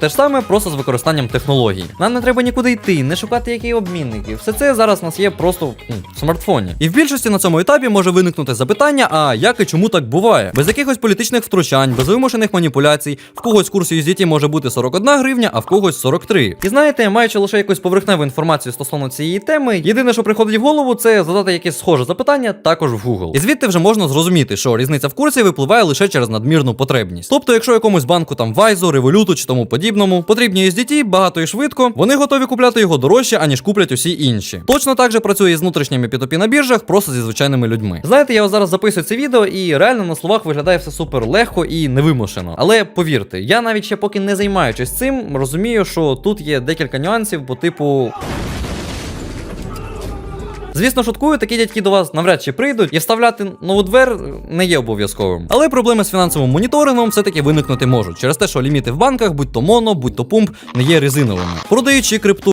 те ж саме, просто з використанням технологій. Нам не треба нікуди йти, не шукати які обмінники. Все це зараз у нас є просто в смартфоні. І в більшості на цьому етапі може виникнути запитання: а як і чому так буває? Без якихось політичних втручань, без вимушених маніпуляцій, в когось курс USDT може бути 41 гривня, а в когось 43. І знаєте, маючи лише якусь поверхневу інформацію стосовно цієї теми, єдине, що приходить в голову, це задати якесь схоже запитання також в Google. І звідти вже можна зрозуміти, що різниця в курсі випливає лише через надмірну потребність. Тобто, якщо якомусь банку там Вайзу, Революту чи тому подібному потрібні USDT багато і швидко, вони готові купляти його дорожче, аніж куплять усі інші. Точно так же працює з внутрішніми P2P на біржах, просто зі звичайними людьми. Знаєте, я зараз записую це відео, і реально на словах виглядає все супер легко і невимушено. Але повірте, я навіть ще поки не займаючись цим, розумію, що тут є декілька нюансів по типу. Звісно, шуткую, такі дядьки до вас навряд чи прийдуть, і вставляти нову двер не є обов'язковим. Але проблеми з фінансовим моніторингом все-таки виникнути можуть через те, що ліміти в банках, будь то моно, будь то пумп, не є резиновими. Продаючи крипту